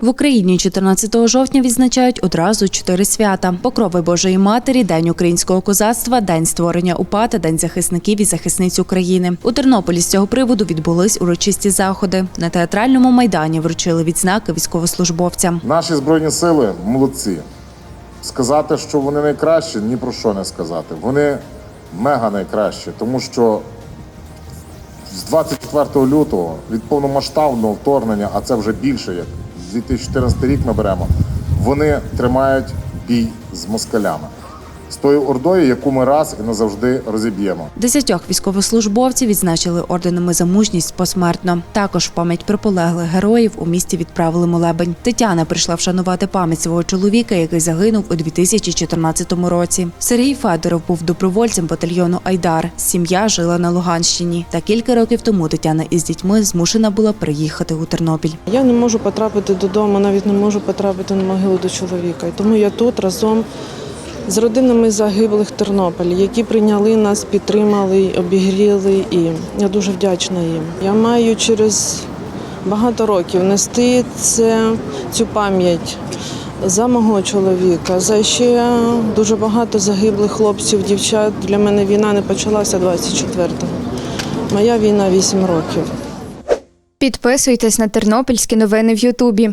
В Україні 14 жовтня відзначають одразу чотири свята: Покрови Божої Матері, День українського козацтва, День створення УПА та День захисників і захисниць України. У Тернополі з цього приводу відбулись урочисті заходи. На театральному майдані вручили відзнаки військовослужбовцям. Наші збройні сили молодці. Сказати, що вони найкращі, ні про що не сказати. Вони мега найкращі, тому що з 24 лютого від повномасштабного вторгнення, а це вже більше, як 2014 рік ми беремо, вони тримають бій з москалями. З тою ордою, яку ми раз і назавжди розіб'ємо. Десятьох військовослужбовців відзначили орденами за мужність посмертно. Також в пам'ять про полеглих героїв у місті відправили молебень. Тетяна прийшла вшанувати пам'ять свого чоловіка, який загинув у 2014 році. Сергій Федоров був добровольцем батальйону Айдар. Сім'я жила на Луганщині. Та кілька років тому Тетяна із дітьми змушена була приїхати у Тернопіль. Я не можу потрапити додому, навіть не можу потрапити на могилу до чоловіка. І тому я тут разом з родинами загиблих Тернополі, які прийняли нас, підтримали, обігріли. І я дуже вдячна їм. Я маю через багато років нести це, цю пам'ять за мого чоловіка, за ще дуже багато загиблих хлопців, дівчат. Для мене війна не почалася 24-го. Моя війна 8 років. Підписуйтесь на тернопільські новини в Ютубі.